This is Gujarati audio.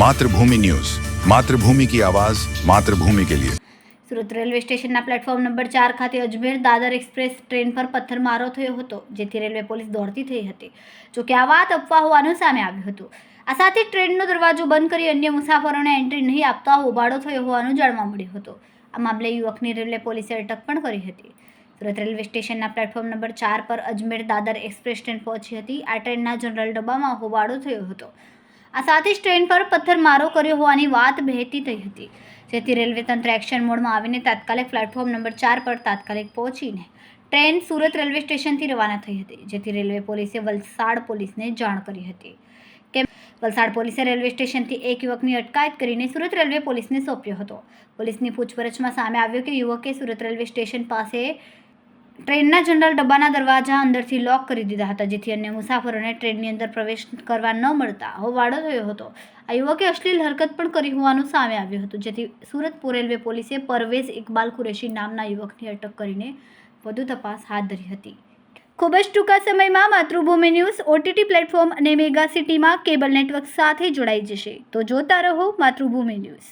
માતૃભૂમિ ન્યૂઝ. માતૃભૂમિ કી આવાજ, માતૃભૂમિ કે લિયે. સુરત રેલવે સ્ટેશનના પ્લેટફોર્મ નંબર ચાર ખાતે અજમેર દાદર એક્સપ્રેસ ટ્રેન પર પથ્થરમારો થયો હતો, જેથી રેલવે પોલીસ દોડતી થઈ હતી. જોકે આ વાત અફવા હોવાનું સામે આવ્યું હતું. આ સાથે ટ્રેનનો દરવાજો બંધ કરી અન્ય મુસાફરોને એન્ટ્રી નહીં આપતા હોબાળો થયો હોવાનું જાણવા મળ્યું હતું. આ મામલે યુવકની રેલવે પોલીસે અટક પણ કરી હતી. સુરત રેલવે સ્ટેશનના પ્લેટફોર્મ નંબર ચાર પર અજમેર દાદર એક્સપ્રેસ ટ્રેન પહોંચી હતી. આ ટ્રેનના જનરલ ડબ્બામાં હોબાળો થયો હતો. આ સાથે જ ટ્રેન પર પથ્થરમારો કર્યો હોવાની વાત વહેતી થઈ હતી. જેથી રેલવે તંત્ર એક્શન મોડમાં આવીને તાત્કાલિક પ્લેટફોર્મ નંબર ચાર પર તાત્કાલિક પહોંચીને ટ્રેન સુરત રેલવે સ્ટેશનથી રવાના થઈ હતી. જેથી રેલવે પોલીસે વલસાડ પોલીસને જાણ કરી હતી. કે વલસાડ પોલીસે રેલવે સ્ટેશનથી એક યુવકની અટકાયત કરીને સુરત રેલવે પોલીસને સોંપ્યો હતો. પોલીસની પૂછપરછમાં સામે આવ્યું કે યુવકે સુરત રેલવે સ્ટેશન પાસે ટ્રેનના જનરલ ડબ્બાના દરવાજા અંદરથી લોક કરી દીધા હતા, જેથી અન્ય મુસાફરોને ટ્રેનની અંદર પ્રવેશ કરવા ન મળતા હોવાળો થયો હતો. આ યુવકે અશ્લીલ હરકત પણ કરી હોવાનું સામે આવ્યું હતું, જેથી સુરત રેલવે પોલીસે પરવેઝ ઇકબાલ કુરેશી નામના યુવકની અટક કરીને વધુ તપાસ હાથ ધરી હતી. ખૂબ જ ટૂંકા સમયમાં માતૃભૂમિ ન્યૂઝ, ઓટીટી પ્લેટફોર્મ અને મેગા સિટીમાં કેબલ નેટવર્ક સાથે જોડાઈ જશે. તો જોતા રહો માતૃભૂમિ ન્યૂઝ.